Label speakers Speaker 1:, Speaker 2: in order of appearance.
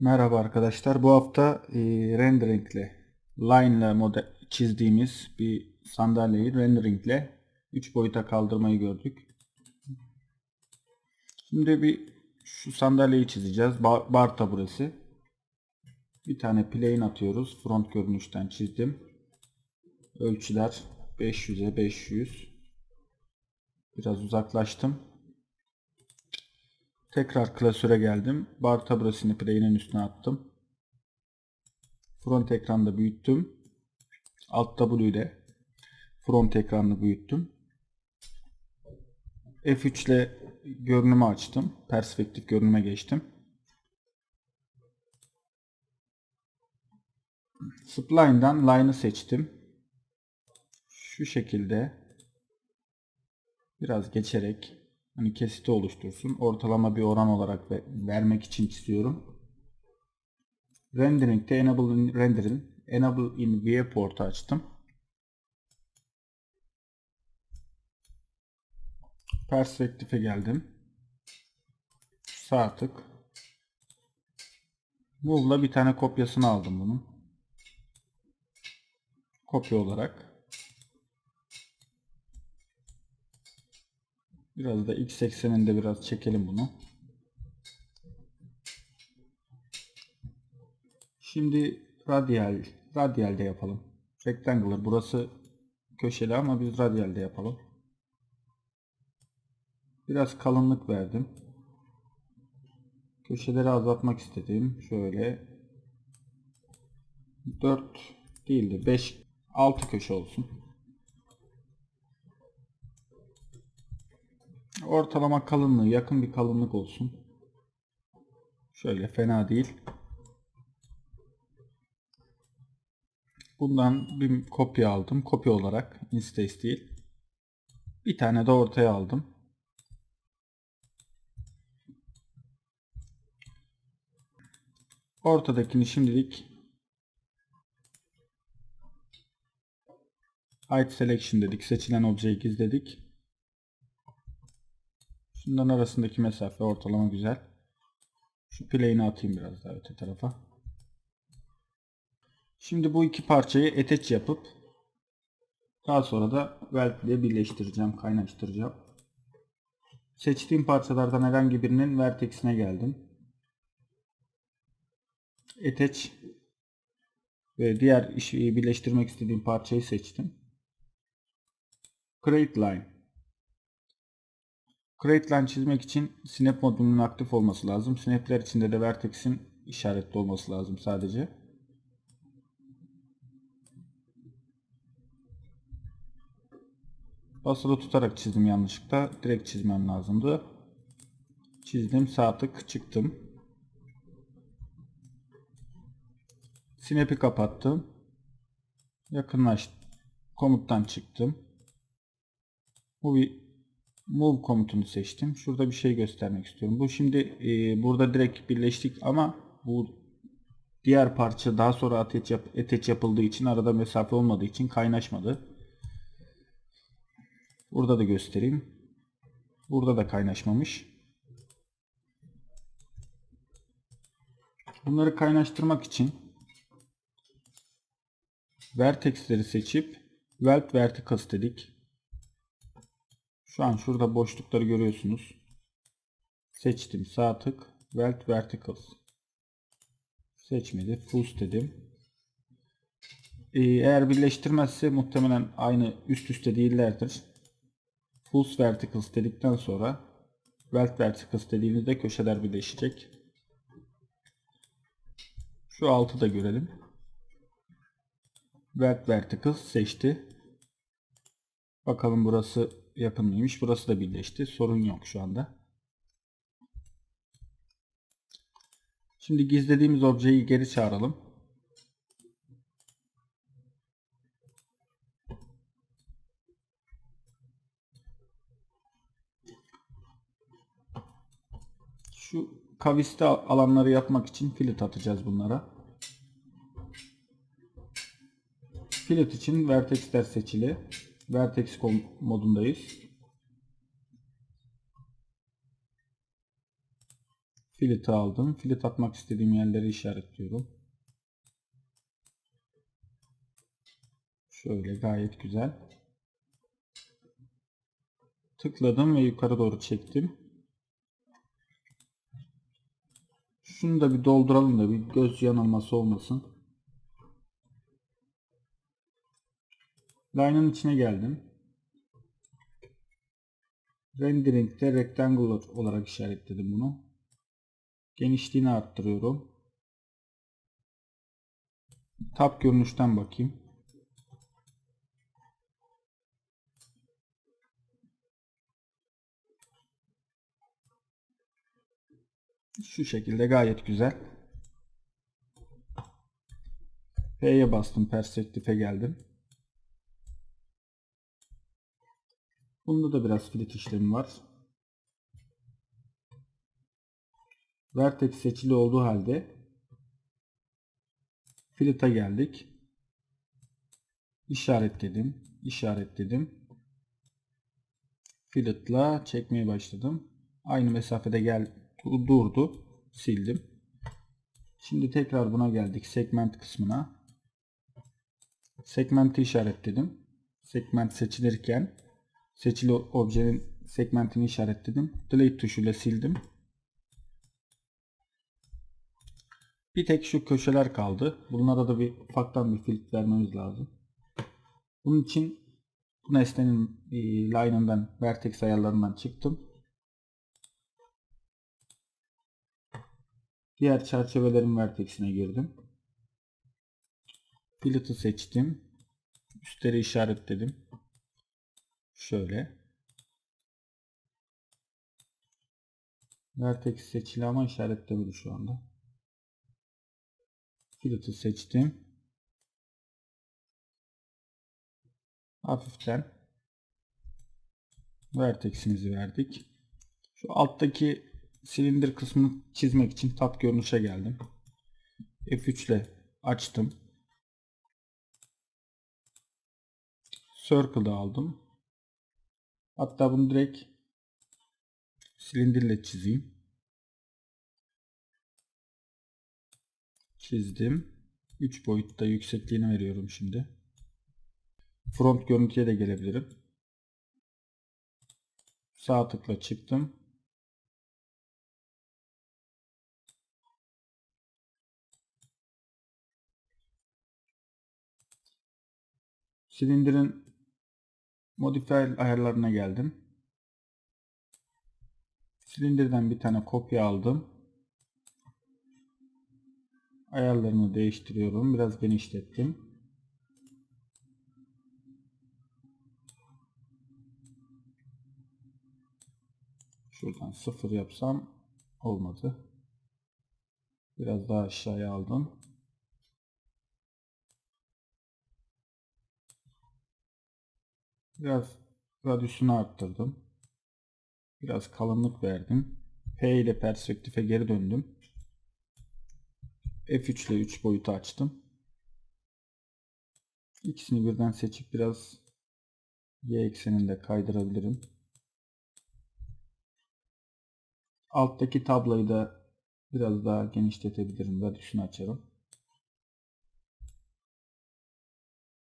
Speaker 1: Merhaba arkadaşlar. Bu hafta e, rendering ile line ile çizdiğimiz bir sandalyeyi rendering ile 3 boyuta kaldırmayı gördük. Şimdi bir şu sandalyeyi çizeceğiz. Bar, bar taburesi. Bir tane plane atıyoruz. Front görünüşten çizdim. Ölçüler 500'e 500. Biraz uzaklaştım. Tekrar klasöre geldim. Bar taburesini plane'in üstüne attım. Front ekranda büyüttüm. Alt W front ekranını büyüttüm. F3 ile görünümü açtım. Perspektif görünüme geçtim. Spline'dan line'ı seçtim. Şu şekilde biraz geçerek hani kesiti oluştursun. Ortalama bir oran olarak ve- vermek için çiziyorum. Rendering'de Enable in Rendering, Enable in Viewport'u açtım. Perspektife geldim. Sağ tık. Move'la bir tane kopyasını aldım bunun. Kopya olarak. Biraz da x ekseninde biraz çekelim bunu. Şimdi radyal, radyalde yapalım. Rectangular burası köşeli ama biz radyalde yapalım. Biraz kalınlık verdim. Köşeleri azaltmak istedim. Şöyle 4 değil de 5 6 köşe olsun. Ortalama kalınlığı yakın bir kalınlık olsun. Şöyle fena değil. Bundan bir kopya aldım. Kopya olarak Instace değil. Bir tane de ortaya aldım. Ortadakini şimdilik Hide Selection dedik. Seçilen objeyi gizledik. Şundan arasındaki mesafe ortalama güzel. Şu plane'i atayım biraz daha öte tarafa. Şimdi bu iki parçayı eteç yapıp daha sonra da weld ile birleştireceğim, kaynaştıracağım. Seçtiğim parçalardan herhangi birinin vertex'ine geldim. Eteç ve diğer işi birleştirmek istediğim parçayı seçtim. Create line. Create çizmek için snap modunun aktif olması lazım. Snap'ler içinde de vertex'in işaretli olması lazım sadece. Basılı tutarak çizdim yanlışlıkla. Direkt çizmem lazımdı. Çizdim. Sağ tık çıktım. Snap'i kapattım. Yakınlaş. Komuttan çıktım. Move, move komutunu seçtim. Şurada bir şey göstermek istiyorum. Bu şimdi e, burada direkt birleştik ama bu diğer parça daha sonra ateş, yap, eteç yapıldığı için arada mesafe olmadığı için kaynaşmadı. Burada da göstereyim. Burada da kaynaşmamış. Bunları kaynaştırmak için vertexleri seçip weld verticals dedik. Şu an şurada boşlukları görüyorsunuz. Seçtim. Sağ tık. Weld verticals. Seçmedi. Fuse dedim. Ee, eğer birleştirmezse muhtemelen aynı üst üste değillerdir. Fuse verticals dedikten sonra Weld verticals dediğimizde köşeler birleşecek. Şu altı da görelim. Weld verticals seçti. Bakalım burası yakın mıymış? Burası da birleşti. Sorun yok şu anda. Şimdi gizlediğimiz objeyi geri çağıralım. Şu kaviste alanları yapmak için fillet atacağız bunlara. Fillet için vertexler seçili. Vertex modundayız. Fileti aldım. Filet atmak istediğim yerleri işaretliyorum. Şöyle gayet güzel. Tıkladım ve yukarı doğru çektim. Şunu da bir dolduralım da bir göz yanılması olmasın. Line'ın içine geldim. Rendering'de rectangular olarak işaretledim bunu. Genişliğini arttırıyorum. Tab görünüşten bakayım. Şu şekilde gayet güzel. P'ye bastım. Perspektife geldim. Bunda da biraz filit işlemi var. Vertex seçili olduğu halde filita geldik. İşaretledim. işaretledim. Fillet'la çekmeye başladım. Aynı mesafede gel durdu. Sildim. Şimdi tekrar buna geldik. Segment kısmına. Segmenti işaretledim. Segment seçilirken seçili objenin segmentini işaretledim. Delete tuşuyla sildim. Bir tek şu köşeler kaldı. Bunlara da bir ufaktan bir filtre vermemiz lazım. Bunun için bu nesnenin e, line'ından vertex ayarlarından çıktım. Diğer çerçevelerin vertex'ine girdim. Fillet'ı seçtim. Üstleri işaretledim. Şöyle. Vertex seçili ama işaretlemedi şu anda. Fillet'ı seçtim. Hafiften vertex'imizi verdik. Şu alttaki silindir kısmını çizmek için tab görünüşe geldim. F3 ile açtım. Circle'ı aldım. Hatta bunu direkt silindirle çizeyim. Çizdim. 3 boyutta yüksekliğini veriyorum şimdi. Front görüntüye de gelebilirim. Sağ tıkla çıktım. Silindirin modify ayarlarına geldim. Silindirden bir tane kopya aldım. Ayarlarını değiştiriyorum. Biraz genişlettim. Şuradan sıfır yapsam olmadı. Biraz daha aşağıya aldım. Biraz radyüsünü arttırdım. Biraz kalınlık verdim. P ile perspektife geri döndüm. F3 ile 3 boyutu açtım. İkisini birden seçip biraz Y ekseninde kaydırabilirim. Alttaki tabloyu da biraz daha genişletebilirim. Radyüsünü açarım.